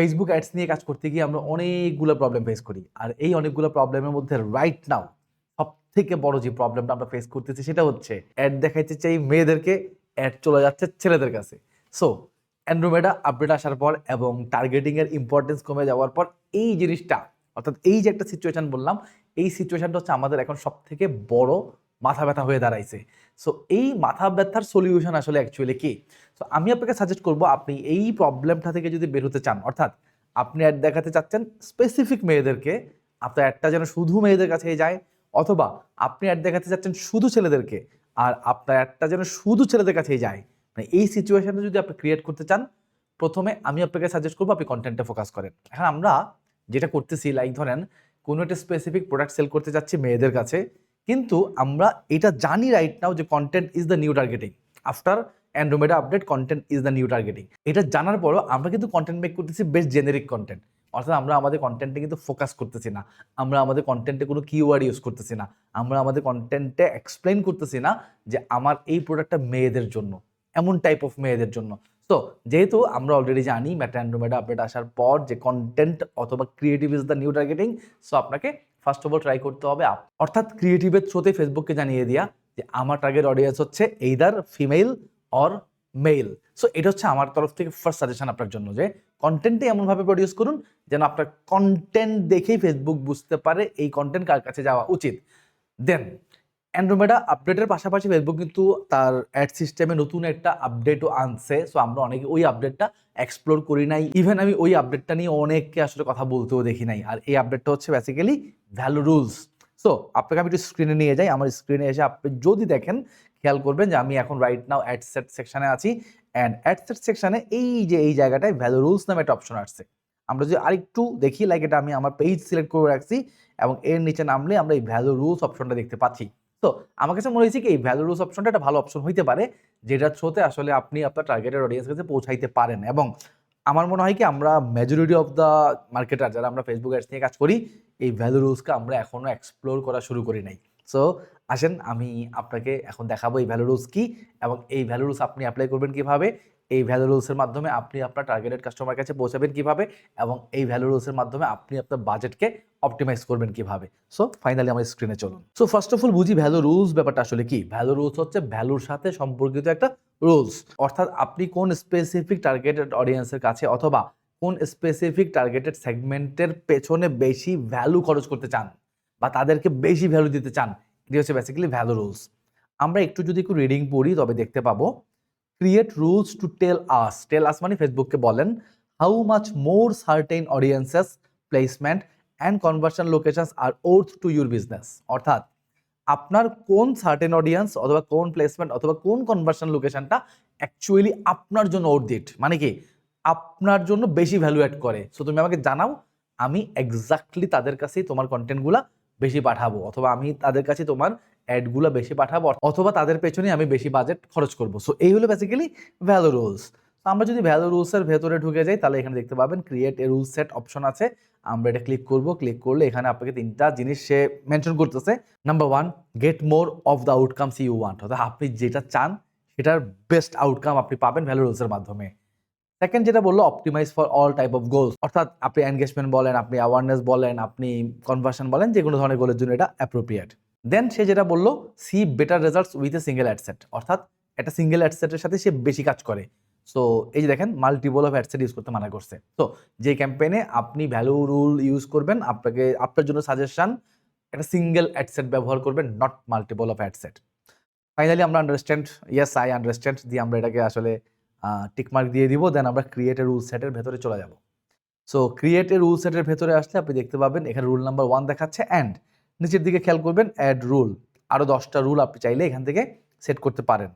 Facebook ads নিয়ে কাজ করতে গিয়ে আমরা অনেকগুলো প্রবলেম ফেস করি। আর এই অনেকগুলো প্রবলেমের মধ্যে রাইট নাও সব থেকে বড় যে প্রবলেমটা আমরা ফেস করতেছি সেটা হচ্ছে অ্যাড দেখাইতে চাই মেয়েদেরকে অ্যাড চলে যাচ্ছে ছেলেদের কাছে। সো অ্যান্ড্রোমেডা আপডেট আসার পর এবং টার্গেটিং এর ইম্পর্টেন্স কমে যাওয়ার পর এই জিনিসটা, অর্থাৎ এই যে একটা সিচুয়েশন বললাম, এই সিচুয়েশনটা হচ্ছে আমাদের এখন সব থেকে বড় মাথা ব্যথা হয়ে দাঁড়াইছে। সো এই মাথা ব্যথার সলিউশন আসলে অ্যাকচুয়ালি কি? সো আমি আপনাকে সাজেস্ট করব, আপনি এই প্রবলেমটা থেকে যদি বের হতে চান, অর্থাৎ আপনি অ্যাড দেখাতে চাচ্ছেন স্পেসিফিক মেয়েদেরকে, আপনার অ্যাডটা যেন শুধু মেয়েদের কাছেই যায়, অথবা আপনি অ্যাড দেখাতে চাচ্ছেন শুধু ছেলেদেরকে, আর আপনার অ্যাডটা যেন শুধু ছেলেদের কাছেই যায়। মানে এই সিচুয়েশনটা যদি আপনি ক্রিয়েট করতে চান, প্রথমে আমি আপনাকে সাজেস্ট করব আপনি কন্টেন্টে ফোকাস করেন। এখন আমরা যেটা করতেছি লাইক ধরেন, কোনো একটা স্পেসিফিক প্রোডাক্ট সেল করতে যাচ্ছি মেয়েদের কাছে কিন্তু আমরা এটা জানি রাইট নাও যে content is the new targeting after Andromeda update content is the new targeting এটা জানার পরও আমরা কিন্তু কন্টেন্ট মেক করতেছি বেশ জেনেরিক কন্টেন্ট অর্থাৎ আমরা আমাদের কন্টেন্টে কিন্তু ফোকাস করতেছি না। আমরা আমাদের কন্টেন্টে কোনো কিওয়ার্ড ইউজ করতেছি না। আমরা আমাদের কন্টেন্টে এক্সপ্লেন করতেছি না যে আমার এই প্রোডাক্টটা মেয়েদের জন্য, এমন টাইপ অফ মেয়েদের জন্য। তো যেহেতু আমরা অলরেডি জানি ম্যাটা অ্যান্ড্রোমেডা আপডেট আসার পর যে কন্টেন্ট অথবা creative is the new targeting so আপনাকে ফার্স্ট অফ অল ট্রাই করতে হবে অর্থাৎ ক্রিয়েটিভের থ্রোতে ফেসবুককে জানিয়ে দেওয়া যে আমার টার্গেট অডিয়েন্স হচ্ছে either female or male so এটা হচ্ছে আমার তরফ থেকে ফার্স্ট সাজেশন আপনার জন্য যে কন্টেন্টে এমনভাবে প্রডিউস করুন যেন আপনার কন্টেন্ট দেখেই ফেসবুক বুঝতে পারে এই কন্টেন্ট কার কাছে যাওয়া উচিত। দেন অ্যান্ড্রোমেডা আপডেটের পাশাপাশি ফেসবুক কিন্তু তার অ্যাড সিস্টেমে নতুন একটা আপডেটও আনছে। সো আমরা অনেকে ওই আপডেটটা এক্সপ্লোর করি নাই। ইভেন আমি ওই আপডেটটা নিয়ে অনেককে আসলে কথা বলতেও দেখি নাই। আর এই আপডেটটা হচ্ছে বেসিক্যালি ভ্যালু রুলস সো আপনাকে আমি একটু স্ক্রিনে নিয়ে যাই। আমার স্ক্রিনে এসে আপনি যদি দেখেন, খেয়াল করবেন যে আমি এখন রাইট নাও অ্যাড সেট সেকশানে আছি। অ্যান্ড অ্যাড সেট সেকশানে এই যে, এই জায়গাটায় ভ্যালু রুলস নামে একটা অপশন আসছে। আমরা যদি আরেকটু দেখি লাইক এটা আমি আমার পেজ সিলেক্ট করে রাখছি এবং এর নিচে নামলে আমরা এই ভ্যালু রুলস অপশনটা দেখতে পাচ্ছি। তো আমার কাছে মনে হয়েছে কি, এই ভ্যালু রুলস অপশনটা একটা ভালো অপশন হইতে পারে যেটার থ্রোতে আসলে আপনি আপনার টার্গেটের অডিয়েন্স কাছে পৌঁছাইতে পারেন। এবং আমার মনে হয় কি, আমরা মেজরিটি অফ দ্য মার্কেটার যারা আমরা ফেসবুক অ্যাডস নিয়ে কাজ করি, এই ভ্যালু রুলসকে আমরা এখনও এক্সপ্লোর করা শুরু করি নাই। সো আসেন আমি আপনাকে এখন দেখাবো এই ভ্যালু রুলস কি, এবং এই ভ্যালু রুলস আপনি অ্যাপ্লাই করবেন কীভাবে এই ভ্যালু রুলসের মাধ্যমে আপনি আপনার টার্গেটেড কাস্টমার কাছে পৌঁছাবেন কীভাবে এবং এই ভ্যালু রুলসের মাধ্যমে আপনি আপনার বাজেটকে অপটিমাইজ করবেন কীভাবে। সো ফাইনালি আমার স্ক্রিনে চলুন। সো ফার্স্ট অফ অল বুঝি ভ্যালু রুলস ব্যাপারটা আসলে কি? ভ্যালু রুলস হচ্ছে ভ্যালুর সাথে সম্পর্কিত একটা রুলস অর্থাৎ আপনি কোন স্পেসিফিক টার্গেটেড অডিয়েন্সের কাছে অথবা কোন স্পেসিফিক টার্গেটেড সেগমেন্টের পেছনে বেশি ভ্যালু খরচ করতে চান বা তাদেরকে বেশি ভ্যালু দিতে চান, এটি হচ্ছে বেসিক্যালি ভ্যালু রুলস আমরা একটু যদি একটু রিডিং পড়ি, তবে দেখতে পাবো create rules to tell us tell us মানে ফেসবুককে বলেন how much more certain audiences placement and conversion locations are worth to your business অর্থাৎ আপনার কোন সার্টেন অডিয়েন্স অথবা কোন প্লেসমেন্ট অথবা কোন কনভার্সন লোকেশনটা অ্যাকচুয়ালি আপনার জন্য ওর দিট মানে কি? আপনার জন্য বেশি ভ্যালু অ্যাড করে। সো তুমি আমাকে জানাও, আমি এক্স্যাক্টলি তাদের কাছেই তোমার কন্টেন্টগুলা বেশি পাঠাবো। অথবা আমি তাদের কাছে তোমার অ্যাডগুলো বেশি পাঠাবো, অথবা তাদের পেছনে আমি বেশি বাজেট খরচ করব। সো এই হলো বেসিক্যালি ভ্যালু রুলস তো আমরা যদি ভ্যালু রুলসের ভেতরে ঢুকে যাই, তাহলে এখানে দেখতে পাবেন create a rule set option আছে। আমরা এটা ক্লিক করব ক্লিক করলে এখানে আপনাকে তিনটা জিনিস সে মেনশন করতেছে। Number one get more of the outcomes you want অর্থাৎ আপনি যেটা চান, সেটার বেস্ট আউটকাম আপনি পাবেন ভ্যালু রুলসের মাধ্যমে। সেকেন্ড যেটা বলল optimize for all type of goals অর্থাৎ আপনি এনগেজমেন্ট বলেন, আপনি অ্যাওয়ারনেস বলেন, আপনি কনভার্সন বলেন যে কোনো ধরনের গোলের জন্য এটা অ্যাপ্রোপ্রিয়েট দেন সে যেটা বলল see better results with a single ad set অর্থাৎ একটা সিঙ্গেল অ্যাডসেটের সাথে সে বেশি কাজ করে। সো এই যে দেখেন মাল্টিপল অফ অ্যাডসেট ইউজ করতে মানা করছে। তো যে ক্যাম্পেইনে আপনি ভ্যালু রুল ইউজ করবেন, আপনাকে, আপনার জন্য সাজেশন একটা সিঙ্গেল অ্যাডসেট ব্যবহার করবেন not multiple of ad set finally আমরা আন্ডারস্ট্যান্ড ইয়েস আই আন্ডারস্ট্যান্ড দিয়ে আমরা এটাকে আসলে টিকমার্ক দিয়ে দিব দেন আমরা ক্রিয়েট এ রুল সেটের ভেতরে চলে যাব। সো ক্রিয়েট এ রুল সেটের ভেতরে আসলে আপনি দেখতে পাবেন, এখানে রুল নাম্বার ওয়ান দেখাচ্ছে অ্যান্ড নিচের দিকে খেয়াল করবেন অ্যাড রুল আরও দশটা রুল আপনি চাইলে এখান থেকে সেট করতে পারেন।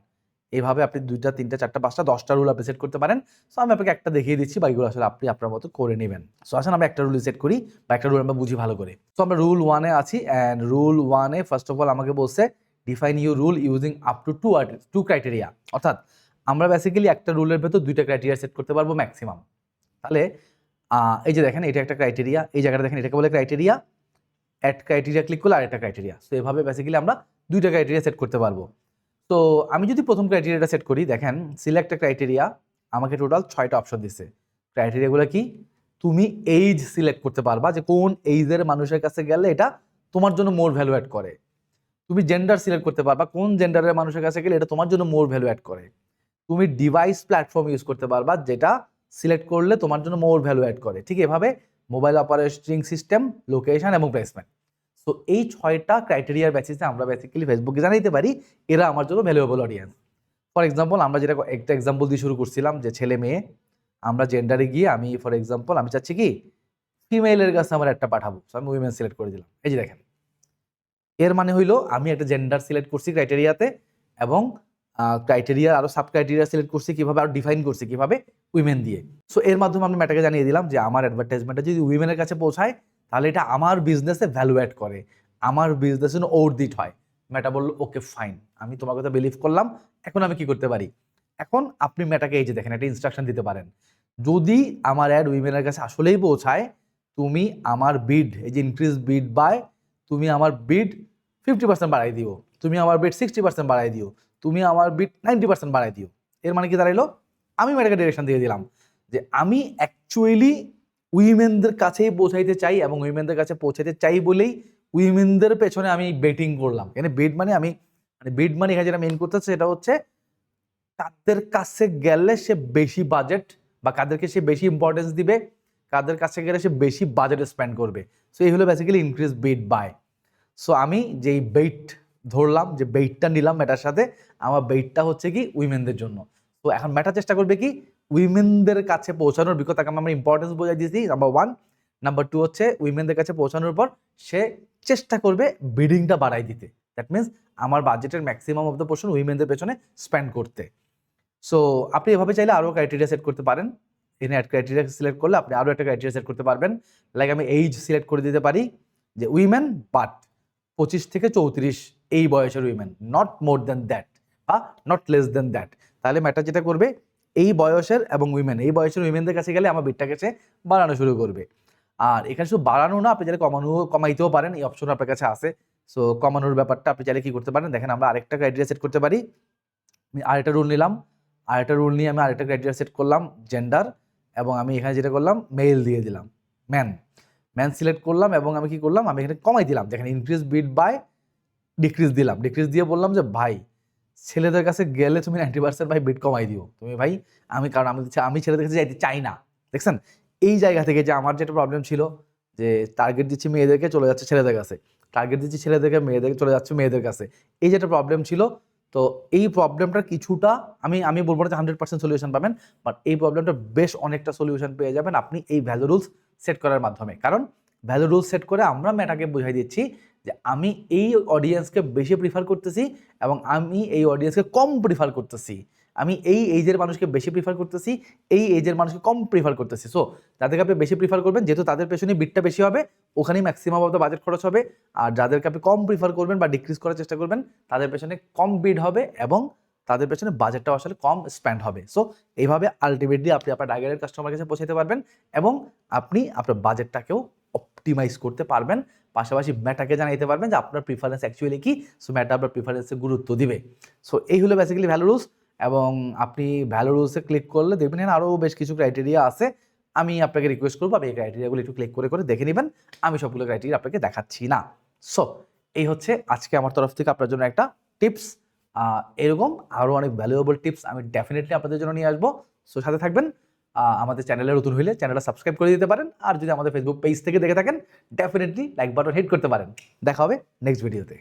এইভাবে আপনি দুইটা, তিনটা, চারটা, পাঁচটা, দশটা রুল আপনি সেট করতে পারেন। সো আমি আপনাকে একটা দেখিয়ে দিচ্ছি, বাকিগুলো আসলে আপনি আপনার মতো করে নেবেন। সো আসেন আমরা একটা রুল সেট করি বা একটা রুল আমরা বুঝি ভালো করে। সো আমরা রুল ওয়ানে আছি অ্যান্ড রুল ওয়ানে ফার্স্ট অফ অল আমাকে বলছে define you rule using up to two two criteria অর্থাৎ আমরা বেসিক্যালি একটা রুলের ভেতর দুইটা ক্রাইটেরিয়া সেট করতে পারব ম্যাক্সিমাম তাহলে এই যে দেখেন, এটা একটা ক্রাইটেরিয়া এই জায়গাটা দেখেন, এটাকে বলে ক্রাইটেরিয়া অ্যাড ক্রাইটেরিয়া ক্লিক করলে আরেকটা ক্রাইটেরিয়া তো এভাবে বেসিক্যালি আমরা দুইটা ক্রাইটেরিয়া সেট করতে পারব। তো আমি যদি প্রথম ক্রাইটেরিয়াটা সেট করি, দেখেন সিলেক্ট ক্রাইটেরিয়া আমাকে টোটাল ছয়টা অপশন দিছে। ক্রাইটেরিয়াগুলো কি? তুমি এইজ সিলেক্ট করতে পারবা যে কোন এইজের মানুষের কাছে গেলে এটা তোমার জন্য মোর ভ্যালু অ্যাড করে। তুমি জেন্ডার সিলেক্ট করতে পারবা, কোন জেন্ডারের মানুষের কাছে গেলে এটা তোমার জন্য মোর ভ্যালু অ্যাড করে। তুমি ডিভাইস প্ল্যাটফর্ম ইউজ করতে পারবা, যেটা সিলেক্ট করলে তোমার জন্য মোর ভ্যালু অ্যাড করে। ঠিক এভাবে মোবাইল অপারেটিং সিস্টেম লোকেশন এবং প্লেসমেন্ট সো এই ছয়টা ক্রাইটেরিয়ার বেসিসে আমরা বেসিক্যালি ফেসবুকে জানাইতে পারি, এরা আমার জন্য ভ্যালুয়েবল অডিয়েন্স ফর এক্সাম্পল আমরা যেটা একটা এক্সাম্পল দিয়ে শুরু করছিলাম যে ছেলে মেয়ে, আমরা জেন্ডারে গিয়ে আমি ফর এক্সাম্পল আমি চাচ্ছি কি ফিমেলের কাছে আমার একটা পাঠাবো। So, আমি উইমেন সিলেক্ট করে দিলাম। এই যে দেখেন। এর মানে হইল, আমি একটা জেন্ডার সিলেক্ট করছি ক্রাইটেরিয়াতে এবং ক্রাইটেরিয়া আরও সাব ক্রাইটেরিয়া সিলেক্ট করছি, কীভাবে আরও ডিফাইন করছি, কীভাবে উইমেন দিয়ে। সো এর মাধ্যমে আমি ম্যাটাকে জানিয়ে দিলাম যে আমার অ্যাডভার্টাইজমেন্টটা যদি উইমেনের কাছে পৌঁছায়, তাহলে এটা আমার বিজনেসে ভ্যালু অ্যাড করে। আমার বিজনেস ওর্দিট হয়। ম্যাটা বলল ওকে ফাইন আমি তোমার কথা বিলিভ করলাম, এখন আমি কি করতে পারি? এখন আপনি ম্যাটাকে এই যে দেখেন, একটা ইনস্ট্রাকশন দিতে পারেন। যদি আমার অ্যাড উইমেনের কাছে আসলেই পৌঁছায়, তুমি আমার বিড এই যে ইনক্রিজ বিড বাই তুমি আমার বিড ফিফটি পার্সেন্ট বাড়াই দিও। তুমি আমার বিড সিক্সটি পার্সেন্ট বাড়াই দিও। তুমি আমার বিট নাইনটি পার্সেন্ট বাড়াই দিও। এর মানে কি দাঁড়াইলো? আমি মেটাকে ডিরেকশন দিয়ে দিলাম যে আমি অ্যাকচুয়ালি উইমেনদের কাছেই পৌঁছাইতে চাই এবং উইমেনদের কাছে পৌঁছাইতে চাই বলেই উইমেনদের পেছনে আমি বেটিং করলাম। এখানে বেড মানে আমি মানে বেড মানে এখানে যেটা মেন করতেছে সেটা হচ্ছে কাদের কাছে গেলে সে বেশি বাজেট বা কাদেরকে সে বেশি ইম্পর্টেন্স দিবে, কাদের কাছে গেলে সে বেশি বাজেট স্পেন্ড করবে। সো এই হলো basically increase bid by so আমি যেই বেইট ধরলাম যে বেইটটা নিলাম ম্যাটার সাথে, আমার বেইটটা হচ্ছে কি উইমেনদের জন্য। তো এখন ম্যাটার চেষ্টা করবে কি উইমেনদের কাছে পৌঁছানোর বিকজ তাকে আমরা ইম্পর্টেন্স বোঝাই দিয়েছি নাম্বার ওয়ান নাম্বার টু হচ্ছে উইমেনদের কাছে পৌঁছানোর পর সে চেষ্টা করবে বিডিংটা বাড়াই দিতে। দ্যাট মিনস আমার বাজেটের ম্যাক্সিমাম অফ দ্য পোর্শন উইমেনদের পেছনে স্পেন্ড করতে। সো আপনি এভাবে চাইলে আরও ক্রাইটেরিয়া সেট করতে পারেন। এখানে অ্যাড ক্রাইটেরিয়া সিলেক্ট করলে আপনি আরও একটা ক্রাইটেরিয়া সেট করতে পারবেন। লাইক আমি এইজ সিলেক্ট করে দিতে পারি যে উইমেন বাট পঁচিশ থেকে চৌত্রিশ এই বয়সের women not more than that বা নট লেস দেন দ্যাট তাহলে ম্যাটার যেটা করবে, এই বয়সের এবং উইমেন এই বয়সের উইমেনদের কাছে গেলে আমার বিটটাকে সে বাড়ানো শুরু করবে। আর এখানে শুধু বাড়ানো না, আপনি চাইলে কমানো, কমাইতেও পারেন, এই অপশন আপনার কাছে আছে। সো কমানোর ব্যাপারটা আপনি চাইলে কি করতে পারেন? দেখেন আমরা আরেকটা ক্রাইটেরিয়া সেট করতে পারি। আমি আরেকটা রুল নিলাম। আরেকটা রুল নিয়ে আমি আরেকটা ক্রাইটেরিয়া সেট করলাম জেন্ডার এবং আমি এখানে যেটা করলাম মেল দিয়ে দিলাম ম্যান ম্যান সিলেক্ট করলাম, এবং আমি কি করলাম? আমি এখানে কমাই দিলাম। যেখানে ইনক্রিজ বিট বাই ডিক্রিজ দিলাম। ডিক্রিজ দিয়ে বললাম যে, ভাই, ছেলেদের কাছে গেলে তুমি নাইনটি পার্সেন্ট ভাই বিট কমাই দিও। তুমি ভাই, আমি কারণ আমি আমি ছেলেদের কাছে যাইতে চাই না। দেখছেন? এই জায়গা থেকে যে আমার যেটা প্রবলেম ছিল যে টার্গেট দিচ্ছি মেয়েদেরকে, চলে যাচ্ছে ছেলেদের কাছে। টার্গেট দিচ্ছি ছেলেদেরকে, মেয়েদেরকে, চলে যাচ্ছে মেয়েদের কাছে। এই যেটা প্রবলেম ছিল, তো এই প্রবলেমটা কিছুটা আমি আমি বলব না যে হান্ড্রেড পার্সেন্ট সলিউশন পাবেন বাট এই প্রবলেমটা বেশ অনেকটা সলিউশন পেয়ে যাবেন আপনি এই ভ্যালু রুলস সেট করার মাধ্যমে। কারণ ভ্যালু রুলস সেট করে আমরা মেটাকে বুঝাই দিচ্ছি যে আমি এই অডিয়েন্সকে বেশি প্রিফার করতেছি এবং আমি এই অডিয়েন্সকে কম প্রিফার করতেছি। আমি এই এজের মানুষকে বেশি প্রিফার করতেছি, এই এজের মানুষকে কম প্রিফার করতেছি। সো যাদেরকে আপনি বেশি প্রিফার করবেন, যেহেতু তাদের পেছনে বিটটা বেশি হবে, ওখানেই ম্যাক্সিমাম অফ দ্য বাজেট খরচ হবে। আর যাদেরকে আপনি কম প্রিফার করবেন বা ডিক্রিজ করার চেষ্টা করবেন, তাদের পেছনে কম বিড হবে এবং তাদের পেছনে বাজেটটাও আসলে কম স্পেন্ড হবে। সো এইভাবে আলটিমেটলি আপনি আপনার টার্গেটের কাস্টমার কাছে পৌঁছাতে পারবেন এবং আপনি আপনার বাজেটটাকেও অপটিমাইজ করতে পারবেন। পাশাপাশি ম্যাটাকে জানাইতে পারবেন যে আপনার প্রিফারেন্স অ্যাকচুয়ালি কি? সো ম্যাটা আপনার প্রিফারেন্সে গুরুত্ব দিবে। সো এই হলো বেসিক্যালি ভ্যালু রুলস এবং আপনি ভ্যালু রুলসে ক্লিক করলে দেখবেন এখানে আরও বেশ কিছু ক্রাইটেরিয়া আছে। আমি আপনাকে রিকোয়েস্ট করব, আপনি এই ক্রাইটেরিয়াগুলো একটু ক্লিক করে করে দেখে নেবেন। আমি সবগুলো ক্রাইটেরিয়া আপনাকে দেখাচ্ছি না। সো এই হচ্ছে আজকে আমার তরফ থেকে আপনার জন্য একটা টিপস এরকম আরও অনেক ভ্যালুয়েবল টিপস আমি ডেফিনেটলি আপনাদের জন্য নিয়ে আসব। সো সাথে থাকবেন। আমাদের চ্যানেলে নতুন হইলে চ্যানেলটা সাবস্ক্রাইব করে দিতে পারেন। আর যদি আমাদের ফেসবুক পেজ থেকে দেখে থাকেন ডেফিনেটলি লাইক বাটন হিট করতে পারেন। দেখা হবে নেক্সট ভিডিওতে